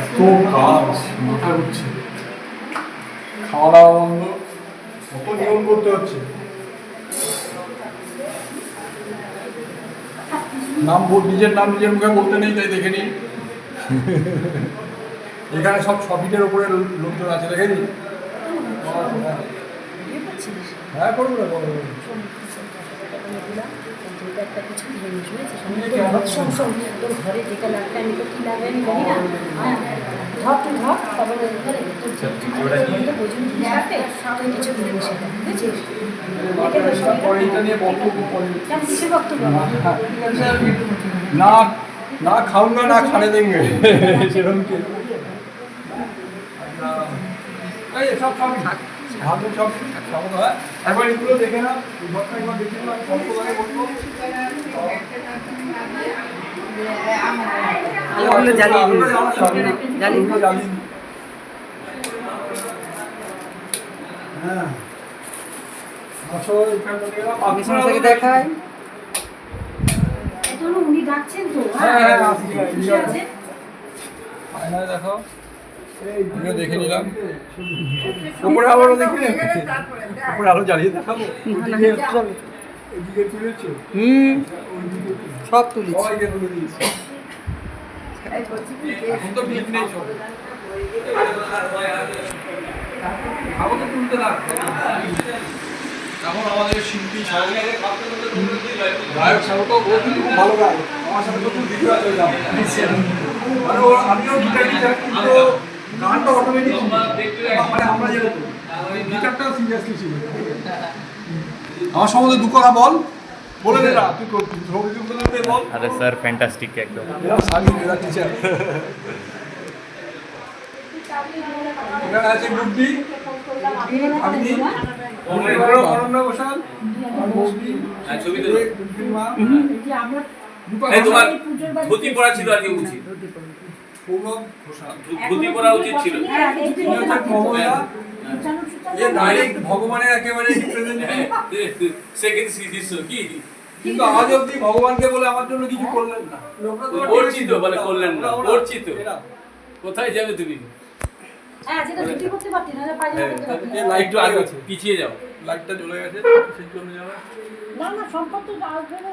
এত কাজ মাথা উঠছে খাওয়া দাওয়া বন্ধ কত নিয়ম করতে হচ্ছে? নাম নিজের নাম নিজের মুখে বলতে নেই তাই দেখে নিন। এখানে সব সবিটের ওপরে লোকজন আছে দেখে নিন। হ্যাঁ করব না করলাম যেটা একটা কিছু জিনিস হয়েছে তোর ঘরে যেটা লাগবে আমি তো কী লাগবে আমি জানি না। হ্যাঁ, ধর তুই ধর তারপরে ধরে আচ্ছা, কিছু জিনিস সেটা বুঝেছিস? আচ্ছা, না না খাউঙ্গা না খানে দেঙ্গে। সেরকম কি? আচ্ছা, সব সব ভালো সব সব হয়। একবার এগুলো দেখে না একবার দেখে না করে বলব। হ্যাঁ। দেখায়। উনি ডাকছেন তো। হ্যাঁ, হ্যাঁ, দেখো। এগুলো দেখে নিলাম। উপরে আবারও দেখি উপরে আলো জ্বালিয়ে দেখাবো। হুম। সব সবাইকে এখন তো ভিড় নেই সব তো তুলতে না। এখন আমাদের শিল্পী গায়ক সাহেব ও কিন্তু খুব ভালো গায়ক। আমার সাথে তো ভিডিও আছে মানে ও আমিও গানটা অটোমেটিক মানে আমরা যেরকম গিটারটাও সিরিয়াসলি ছিল। আমার সম্বন্ধে দু কথা বল। বলে দে না তুই বল আরে স্যার ফ্যান্টাস্টিক একদম। সালি টিচার আছে বুদ্ধি। আপনি অরণ্য হ্যাঁ, ছবি তো ধুতি ছিল আর কি উচিত। সৌরভ ঘোষাল ধুতি পরা উচিত ছিল। হ্যাঁ, যে মমতা সুচারণ এ ডাইরেক্ট ভগবানের একেবারে রিপ্রেজেন্টেটিভ সেকেন্ড শিষ্য কি? কিন্তু আজ অব্দি ভগবানকে বলে আমার জন্য কিছু করলেন না। করছি তো, বলে করলেন না, তো। এরা। কোথায় যাবে তুমি? হ্যাঁ পিছিয়ে যাও। লাইটটা জ্বলে গেছে সেই জন্য যাবে। না না আসবে না।